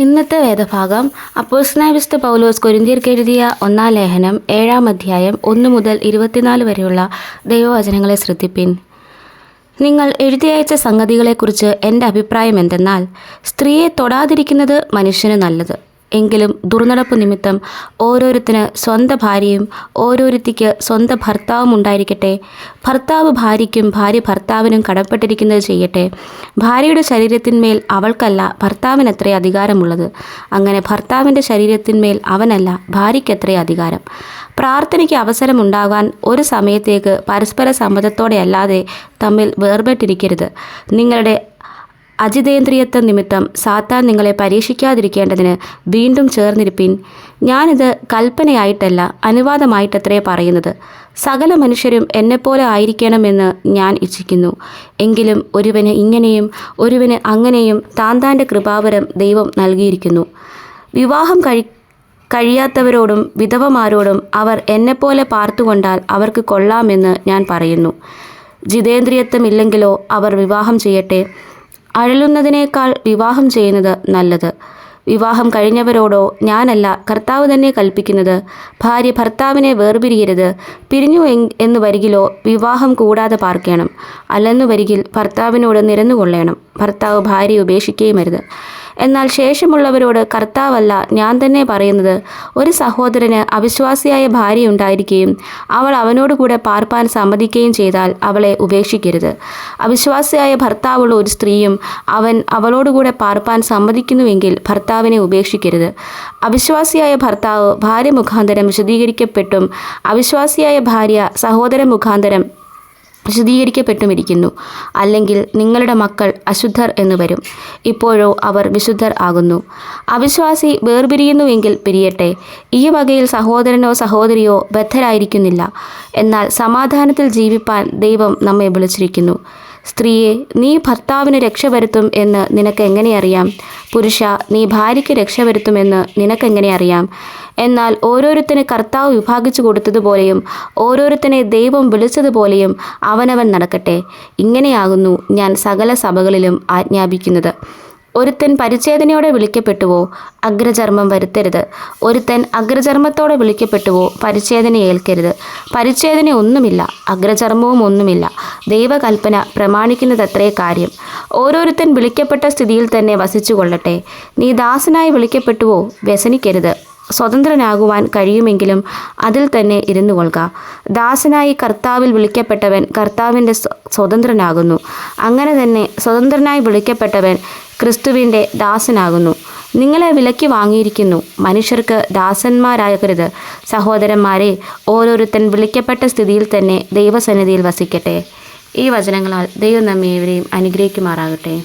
ഇന്നത്തെ വേദഭാഗം അപ്പോസ്നായ വിശുദ്ധ പൗലോസ് കൊരിന്തിയർക്ക് എഴുതിയ ഒന്നാം ലേഖനം ഏഴാം അധ്യായം ഒന്ന് മുതൽ ഇരുപത്തിനാല് വരെയുള്ള ദൈവവചനങ്ങളെ ശ്രദ്ധിപ്പിൻ. നിങ്ങൾ എഴുതിയയച്ച സംഗതികളെക്കുറിച്ച് എന്റെ അഭിപ്രായം എന്തെന്നാൽ സ്ത്രീയെ തൊടാതിരിക്കുന്നത് മനുഷ്യന് നല്ലത്. എങ്കിലും ദുർനടപ്പ് നിമിത്തം ഓരോരുത്തന് സ്വന്തം ഭാര്യയും ഓരോരുത്തിക്ക് സ്വന്തം ഭർത്താവും ഉണ്ടായിരിക്കട്ടെ. ഭർത്താവ് ഭാര്യയ്ക്കും ഭാര്യ ഭർത്താവിനും കടപ്പെട്ടിരിക്കുന്നത് ചെയ്യട്ടെ. ഭാര്യയുടെ ശരീരത്തിന്മേൽ അവൾക്കല്ല ഭർത്താവിനത്രേ അധികാരമുള്ളത്. അങ്ങനെ ഭർത്താവിന്റെ ശരീരത്തിന്മേൽ അവനല്ല ഭാര്യയ്ക്കത്രേ അധികാരം. പ്രാർത്ഥനയ്ക്ക് അവസരമുണ്ടാകാൻ ഒരു സമയത്തേക്ക് പരസ്പര സമ്മതത്തോടെ അല്ലാതെ തമ്മിൽ വേർപെട്ടിരിക്കരുത്. നിങ്ങളുടെ അജിതേന്ദ്രിയത്വ നിമിത്തം സാത്താൻ നിങ്ങളെ പരീക്ഷിക്കാതിരിക്കേണ്ടതിന് വീണ്ടും ചേർന്നിരിപ്പിൻ. ഞാനിത് കൽപ്പനയായിട്ടല്ല അനുവാദമായിട്ടത്രേ പറയുന്നത്. സകല മനുഷ്യരും എന്നെപ്പോലെ ആയിരിക്കണമെന്ന് ഞാൻ ഇച്ഛിക്കുന്നു. എങ്കിലും ഒരുവന് ഇങ്ങനെയും ഒരുവന് അങ്ങനെയും താന്താന്റെ താന്റെ കൃപാവരം ദൈവം നൽകിയിരിക്കുന്നു. വിവാഹം കഴി കഴിയാത്തവരോടും വിധവമാരോടും അവർ എന്നെപ്പോലെ പാർത്തുകൊണ്ടാൽ അവർക്ക് കൊള്ളാമെന്ന് ഞാൻ പറയുന്നു. ജിതേന്ദ്രിയത്വമില്ലെങ്കിലോ അവർ വിവാഹം ചെയ്യട്ടെ? അഴലുന്നതിനേക്കാൾ വിവാഹം ചെയ്യുന്നത് നല്ലത്. വിവാഹം കഴിഞ്ഞവരോടോ ഞാനല്ല കർത്താവ് തന്നെ കൽപ്പിക്കുന്നത്. ഭാര്യ ഭർത്താവിനെ വേർപിരിയരുത്. പിരിഞ്ഞു എന്ന് വരികിലോ വിവാഹം കൂടാതെ പാർക്കണം. അല്ലെന്നു വരികിൽ ഭർത്താവിനോട് നിരന്നുകൊള്ളണം. ഭർത്താവ് ഭാര്യയെ ഉപേക്ഷിക്കുകയും അരുത് എന്നാൽ ശേഷമുള്ളവരോട് കർത്താവല്ല ഞാൻ തന്നെ പറയുന്നത്. ഒരു സഹോദരന് അവിശ്വാസിയായ ഭാര്യ ഉണ്ടായിരിക്കുകയും അവൾ അവനോടുകൂടെ പാർപ്പാൻ സമ്മതിക്കുകയും ചെയ്താൽ അവളെ ഉപേക്ഷിക്കരുത്. അവിശ്വാസിയായ ഭർത്താവുള്ള ഒരു സ്ത്രീയും അവൻ അവളോടുകൂടെ പാർപ്പാൻ സമ്മതിക്കുന്നുവെങ്കിൽ ഭർത്താവിനെ ഉപേക്ഷിക്കരുത്. അവിശ്വാസിയായ ഭർത്താവ് ഭാര്യ മുഖാന്തരം വിശദീകരിക്കപ്പെട്ടും അവിശ്വാസിയായ ഭാര്യ സഹോദര മുഖാന്തരം വിശദീകരിക്കപ്പെട്ടുമിരിക്കുന്നു. അല്ലെങ്കിൽ നിങ്ങളുടെ മക്കൾ അശുദ്ധർ എന്ന് വരും. ഇപ്പോഴോ അവർ വിശുദ്ധർ ആകുന്നു. അവിശ്വാസി വേർപിരിയുന്നുവെങ്കിൽ പിരിയട്ടെ. ഈ വകയിൽ സഹോദരനോ സഹോദരിയോ ബദ്ധരായിരിക്കുന്നില്ല. എന്നാൽ സമാധാനത്തിൽ ജീവിപ്പാൻ ദൈവം നമ്മെ വിളിച്ചിരിക്കുന്നു. സ്ത്രീയെ നീ ഭർത്താവിന് രക്ഷ വരുത്തും എന്ന് നിനക്ക് എങ്ങനെ അറിയാം? പുരുഷ നീ ഭാര്യയ്ക്ക് രക്ഷ വരുത്തുമെന്ന് നിനക്കെങ്ങനെ അറിയാം? എന്നാൽ ഓരോരുത്തന് കർത്താവ് വിഭാഗിച്ചു കൊടുത്തതുപോലെയും ഓരോരുത്തനെ ദൈവം വിളിച്ചതുപോലെയും അവനവൻ നടക്കട്ടെ. ഇങ്ങനെയാകുന്നു ഞാൻ സകല സഭകളിലും ആജ്ഞാപിക്കുന്നത്. ഒരുത്തൻ പരിച്ഛേദനയോടെ വിളിക്കപ്പെട്ടുവോ? അഗ്രചർമ്മം വരുത്തരുത്. ഒരുത്തൻ അഗ്രചർമ്മത്തോടെ വിളിക്കപ്പെട്ടുവോ? പരിച്ഛേദന ഏൽക്കരുത്. പരിച്ഛേദന ഒന്നുമില്ല അഗ്രചർമ്മവും ഒന്നുമില്ല. ദൈവകൽപ്പന പ്രമാണിക്കുന്നതത്രേ കാര്യം. ഓരോരുത്തൻ വിളിക്കപ്പെട്ട സ്ഥിതിയിൽ തന്നെ വസിച്ചു കൊള്ളട്ടെ നീ ദാസനായി വിളിക്കപ്പെട്ടുവോ? വ്യസനിക്കരുത്. സ്വതന്ത്രനാകുവാൻ കഴിയുമെങ്കിലും അതിൽ തന്നെ ഇരുന്നു കൊള്ളുക ദാസനായി കർത്താവിൽ വിളിക്കപ്പെട്ടവൻ കർത്താവിന്റെ സ്വതന്ത്രനാകുന്നു. അങ്ങനെ തന്നെ സ്വതന്ത്രനായി വിളിക്കപ്പെട്ടവൻ ക്രിസ്തുവിന്റെ ദാസനാകുന്നു. നിങ്ങളെ വിലക്കി വാങ്ങിയിരിക്കുന്നു. മനുഷ്യർക്ക് ദാസന്മാരാകരുത് സഹോദരന്മാരെ ഓരോരുത്തൻ വിളിക്കപ്പെട്ട സ്ഥിതിയിൽ തന്നെ ദൈവസന്നിധിയിൽ വസിക്കട്ടെ. ഈ വചനങ്ങളാൽ ദൈവം നമ്മെ ഇവരെയും അനുഗ്രഹിക്കുമാറാകട്ടെ.